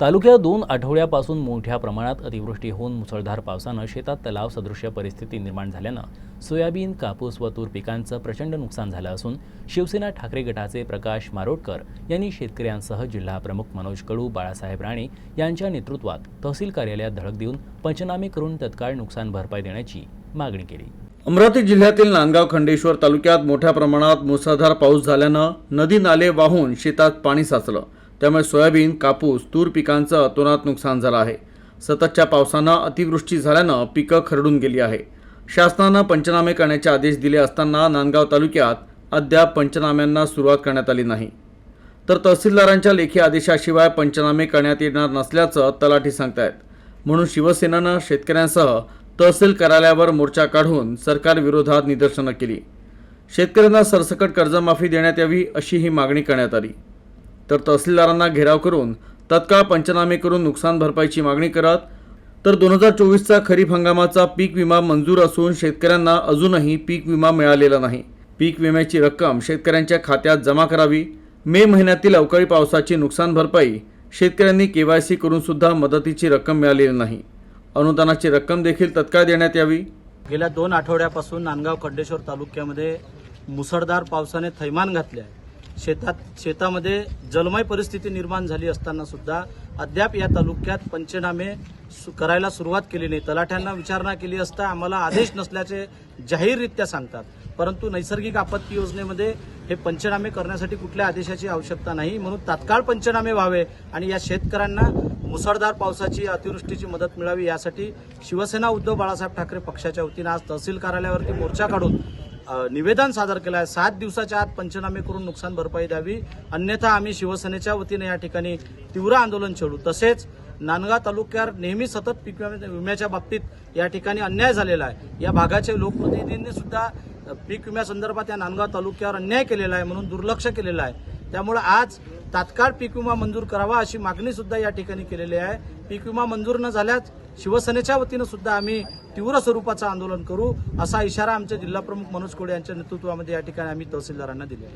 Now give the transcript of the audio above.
तालुक्यात दोन आठवड्यापासून मोठ्या प्रमाणात अतिवृष्टी होऊन मुसळधार पावसानं शेतात तलाव सदृश्य परिस्थिती निर्माण झाल्यानं सोयाबीन कापूस व तूर पिकांचं प्रचंड नुकसान झालं असून शिवसेना ठाकरे गटाचे प्रकाश मारोटकर यांनी शेतकऱ्यांसह जिल्हा प्रमुख मनोज कडू बाळासाहेब राणे यांच्या नेतृत्वात तहसील कार्यालयात धडक देऊन पंचनामे करून तत्काळ नुकसान भरपाई देण्याची मागणी केली. अमरावती जिल्ह्यातील नांदगाव खंडेश्वर तालुक्यात मोठ्या प्रमाणात मुसळधार पाऊस झाल्यानं नदी नाले वाहून शेतात पाणी साचलं. त्यामुळे सोयाबीन कापूस तूर पिकांचं अतोनात नुकसान झालं आहे. सततच्या पावसानं अतिवृष्टी झाल्यानं पिकं खरडून गेली आहे. शासनानं पंचनामे करण्याचे आदेश दिले असताना नांदगाव तालुक्यात अद्याप पंचनाम्यांना सुरुवात करण्यात आली नाही. तर तहसीलदारांच्या लेखी आदेशाशिवाय पंचनामे करण्यात येणार नसल्याचं तलाठी सांगतायत. म्हणून शिवसेनेनं शेतकऱ्यांसह तहसील कार्यालयावर मोर्चा काढून सरकारविरोधात निदर्शनं केली. शेतकऱ्यांना सरसकट कर्जमाफी देण्यात यावी अशी ही मागणी करण्यात आली. तर तहसीलदारांना घेराव करून तत्काळ पंचनामे करून नुकसान भरपाईची मागणी करत तर दोन हजार चोवीसचा खरीप हंगामाचा पीक विमा मंजूर असून शेतकऱ्यांना अजूनही पीक विमा मिळालेला नाही. पीक विम्याची रक्कम शेतकऱ्यांच्या खात्यात जमा करावी. मे महिन्यातील अवकाळी पावसाची नुकसान भरपाई शेतकऱ्यांनी के वाय सी करूनसुद्धा मदतीची रक्कम मिळालेली नाही. अनुदानाची रक्कम देखील तत्काळ देण्यात यावी. गेल्या दोन आठवड्यापासून नांदगाव खड्डेश्वर तालुक्यामध्ये मुसळधार पावसाने थैमान घातले आहे. शेतात शेतामध्ये जलमय परिस्थिती निर्माण झाली असताना सुद्धा अद्याप या तालुक्यात पंचनामे सु- करायला सुरुवात केली नाही. तलाठ्यांना विचारणा केली असता आम्हाला आदेश नसल्याचे जाहीररित्या सांगतात. परंतु नैसर्गिक आपत्ती योजनेमध्ये हे पंचनामे करण्यासाठी कुठल्या आदेशाची आवश्यकता नाही म्हणून तात्काळ पंचनामे व्हावे आणि या शेतकऱ्यांना मुसळधार पावसाची अतिवृष्टीची मदत मिळावी यासाठी शिवसेना उद्धव बाळासाहेब ठाकरे पक्षाच्या वतीनं आज तहसील कार्यालयावरती मोर्चा काढून निवेदन सादर केलं आहे. सात दिवसाच्या आत पंचनामे करून नुकसान भरपाई द्यावी. अन्यथा आम्ही शिवसेनेच्या वतीने या ठिकाणी तीव्र आंदोलन छेडू. तसेच नांदगाव तालुक्यात नेहमी सतत पीक विम्या- विम्याच्या बाबतीत या ठिकाणी अन्याय झालेला आहे. या भागाचे लोकप्रतिनिधींनी सुद्धा पीक विम्यासंदर्भात या नांदगाव तालुक्यावर अन्याय केलेला आहे म्हणून दुर्लक्ष केलेलं आहे. त्यामुळे आज तात्काळ पीक विमा मंजूर करावा अशी मागणी सुद्धा या ठिकाणी केलेली आहे. पीक विमा मंजूर न झाल्यास शिवसेनेच्या वतीनं सुद्धा आम्ही तीव्र स्वरूपाचं आंदोलन करू असा इशारा आमचे जिल्हाप्रमुख मनोज कोडे यांच्या नेतृत्वामध्ये या ठिकाणी आम्ही तहसीलदारांना दिलेला आहे.